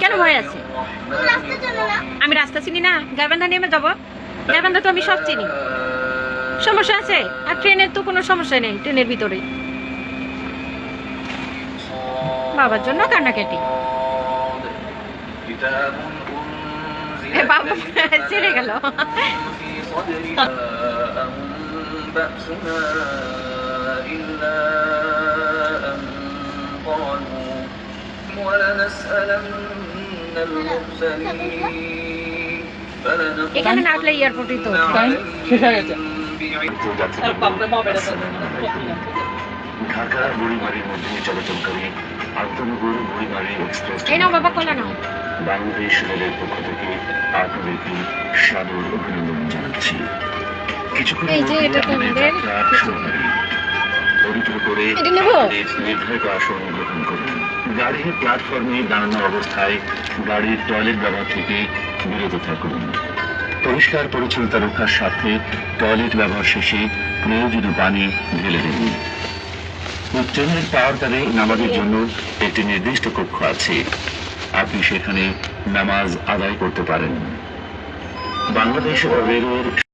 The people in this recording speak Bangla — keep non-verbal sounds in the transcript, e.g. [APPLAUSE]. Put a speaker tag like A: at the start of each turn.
A: কেন ভয় আছে
B: রাস্তার জন্য না
A: আমি রাস্তা চিনি না গাইবান্ধা নেমে যাবো গাইবান্ধা তো আমি সব চিনি সমস্যা আছে আর ট্রেনের তো কোনো সমস্যা নেই ট্রেনের ভিতরে বাবার জন্য কান্নাকাটি এ বাবা ছেড়ে গেল [LAUGHS]
C: بأسنا إلا [LAUGHS]
A: এখানে না আসলে এয়ারপোর্টই তো।
D: শেষ হয়ে গেছে।
E: বুড়িমারির মধ্যে চলাচলকারী আন্তনগর বুড়িমারি এক্সপ্রেস
A: এই নাও বাবা কোলা নাও।
E: বাংলাদেশ রেলের পক্ষ থেকে আপনাদেরকে সাদর অভিনন্দন জানাচ্ছি। কিছুক্ষণ
A: এই যে এটা তো আমাদের
E: পবিত্র করে
A: এটা নেব?
E: নির্ধারিত আসন গ্রহণ করুন। গাড়ির প্ল্যাটফর্মে দাঁড়ানো অবস্থায় গাড়ির টয়লেট ব্যবহার থেকে বিরত থাকুন। পরিষ্কার পরিচ্ছন্নতা রক্ষার সাথে টয়লেট ব্যবহার শেষে প্রয়োজনীয় পানি ঢেলে দিন। ট্রেনের পাওয়ারটারে নামাজের জন্য একটি নির্দিষ্ট কক্ষ আছে। আপনি সেখানে নামাজ আদায় করতে পারেন। বাংলাদেশ রেলের